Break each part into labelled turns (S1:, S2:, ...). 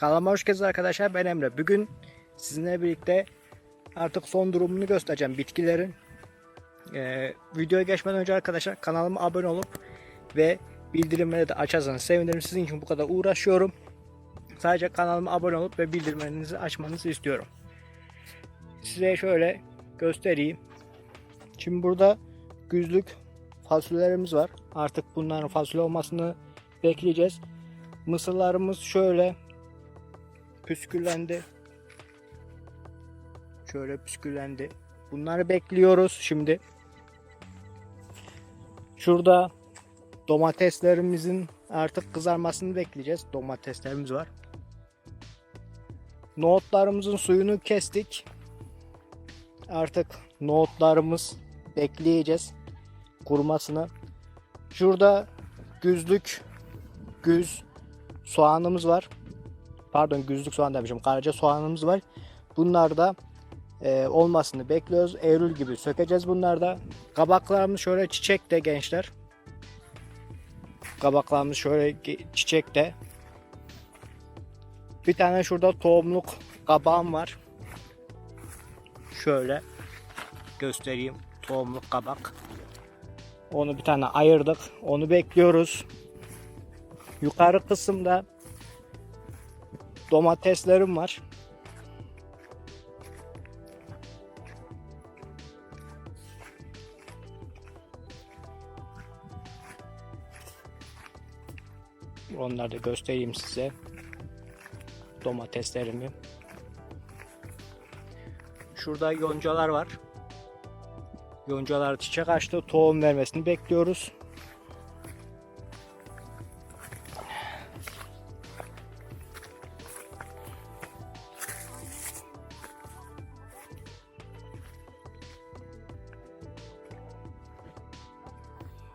S1: Kanalıma hoş geldiniz arkadaşlar. Ben Emre. Bugün sizinle birlikte artık son durumunu göstereceğim bitkilerin. Ee, videoya geçmeden önce arkadaşlar kanalıma abone olup ve bildirimleri de açarsanız sevinirim. Sizin için bu kadar uğraşıyorum. Sadece kanalıma abone olup ve bildirimlerinizi açmanızı istiyorum. Size şöyle göstereyim. Şimdi burada güzlük fasulyelerimiz var. Artık bunların fasulye olmasını bekleyeceğiz. Mısırlarımız şöyle püsküllendi. Şöyle püsküllendi. Bunları bekliyoruz şimdi. Şurada domateslerimizin artık kızarmasını bekleyeceğiz. Domateslerimiz var. Nohutlarımızın suyunu kestik. Artık nohutlarımız bekleyeceğiz kurumasını. Şurada güzlük güz soğanımız var. Pardon güzlük soğan demişim. Karaca soğanımız var. Bunlar da e, olmasını bekliyoruz. Eylül gibi sökeceğiz bunlar da. Kabaklarımız şöyle çiçekte gençler. Kabaklarımız şöyle ge- çiçekte. Bir tane şurada tohumluk kabağım var. Şöyle göstereyim. Tohumluk kabak. Onu bir tane ayırdık. Onu bekliyoruz. Yukarı kısımda domateslerim var. Onları da göstereyim size. Domateslerimi. Şurada yoncalar var. Yoncalar çiçek açtı. Tohum vermesini bekliyoruz.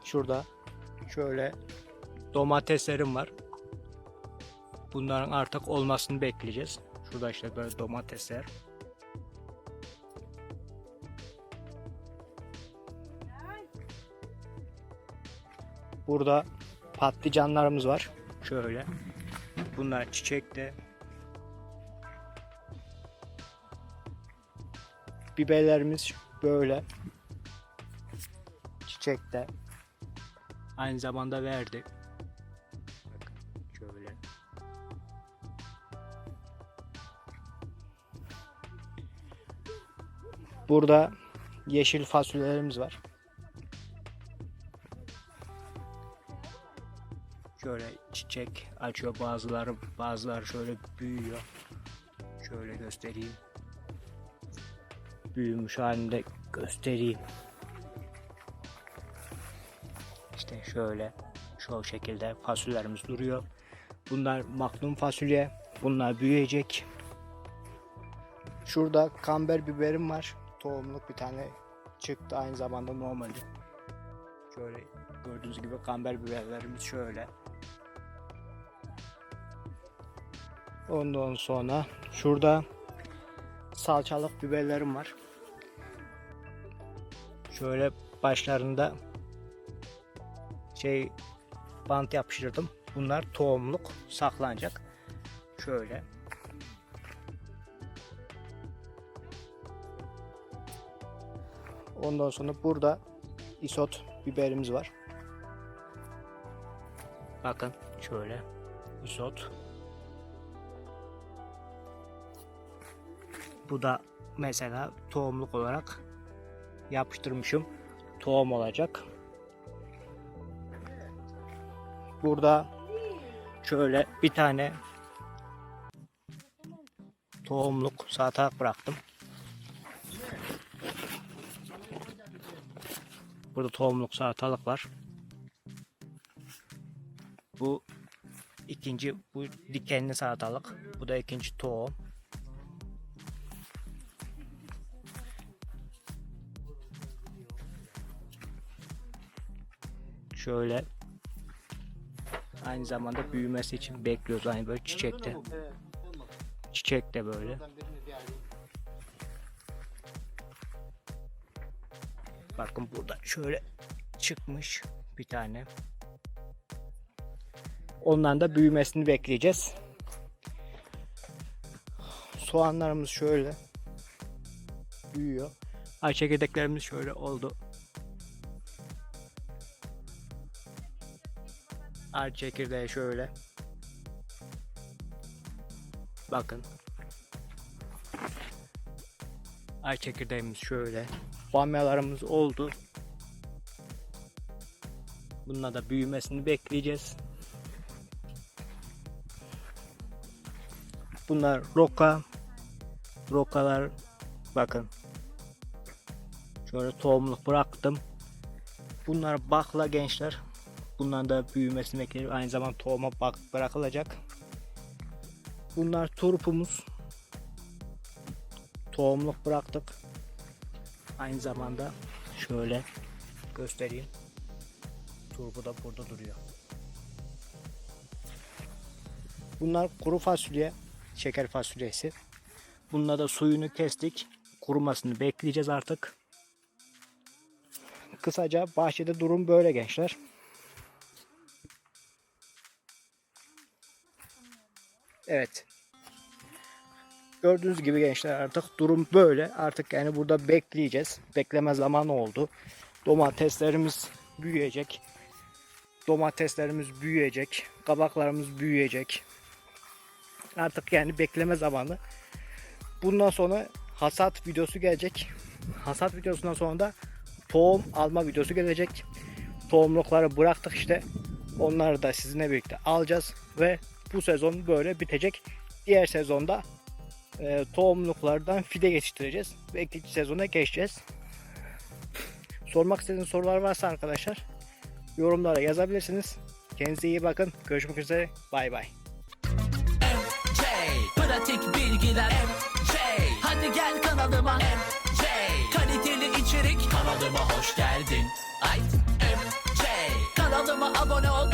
S1: Şurada şöyle domateslerim var. Bunların artık olmasını bekleyeceğiz. Şurada işte böyle domatesler. Burada patlıcanlarımız var. Şöyle. Bunlar çiçekte. Biberlerimiz böyle. Çiçekte. Aynı zamanda verdi. Bakın şöyle. Burada yeşil fasulyelerimiz var. Şöyle çiçek açıyor bazıları, bazıları şöyle büyüyor. Şöyle göstereyim. Büyümüş halinde göstereyim. İşte şöyle şu şekilde fasulyelerimiz duruyor. Bunlar maklum fasulye. Bunlar büyüyecek. Şurada kamber biberim var. Tohumluk bir tane çıktı aynı zamanda normali. Şöyle gördüğünüz gibi kamber biberlerimiz şöyle. Ondan sonra şurada salçalık biberlerim var. Şöyle başlarında şey bant yapıştırdım. Bunlar tohumluk saklanacak. Şöyle. Ondan sonra burada isot biberimiz var. Bakın şöyle isot. Bu da mesela tohumluk olarak yapıştırmışım. Tohum olacak. Burada şöyle bir tane tohumluk salatalık bıraktım. Burada tohumluk salatalık var. Bu ikinci bu dikenli salatalık. Bu da ikinci tohum. Şöyle aynı zamanda büyümesi için bekliyoruz. Aynı böyle çiçekte. Çiçek de böyle. Bakın burada şöyle çıkmış bir tane. Ondan da büyümesini bekleyeceğiz. soğanlarımız şöyle büyüyor. Ay çekirdeklerimiz şöyle oldu. Ay çekirdeği şöyle. Bakın. Ay çekirdeğimiz şöyle. Bamyalarımız oldu. Bununla da büyümesini bekleyeceğiz. Bunlar roka. Rokalar bakın. Şöyle tohumluk bıraktım. Bunlar bakla gençler. Bunların da büyümesini bekliyorum. Aynı zamanda tohuma bak bırakılacak. Bunlar turpumuz. Tohumluk bıraktık. Aynı zamanda şöyle göstereyim. Turbu da burada duruyor. Bunlar kuru fasulye, şeker fasulyesi. Bununla da suyunu kestik. Kurumasını bekleyeceğiz artık. Kısaca bahçede durum böyle gençler. Evet. Gördüğünüz gibi gençler artık durum böyle. Artık yani burada bekleyeceğiz. Bekleme zamanı oldu. Domateslerimiz büyüyecek. Domateslerimiz büyüyecek. Kabaklarımız büyüyecek. Artık yani bekleme zamanı. Bundan sonra hasat videosu gelecek. Hasat videosundan sonra da tohum alma videosu gelecek. Tohumlukları bıraktık işte. Onları da sizinle birlikte alacağız ve bu sezon böyle bitecek. Diğer sezonda e, tohumluklardan fide yetiştireceğiz ve ikinci sezona geçeceğiz. Sormak istediğiniz sorular varsa arkadaşlar yorumlara yazabilirsiniz. Kendinize iyi bakın. Görüşmek üzere. Bay bay.
S2: MJ Pratik bilgiler MJ Hadi gel kanalıma MJ Kaliteli içerik kanalıma hoş geldin Ay MJ Kanalıma abone ol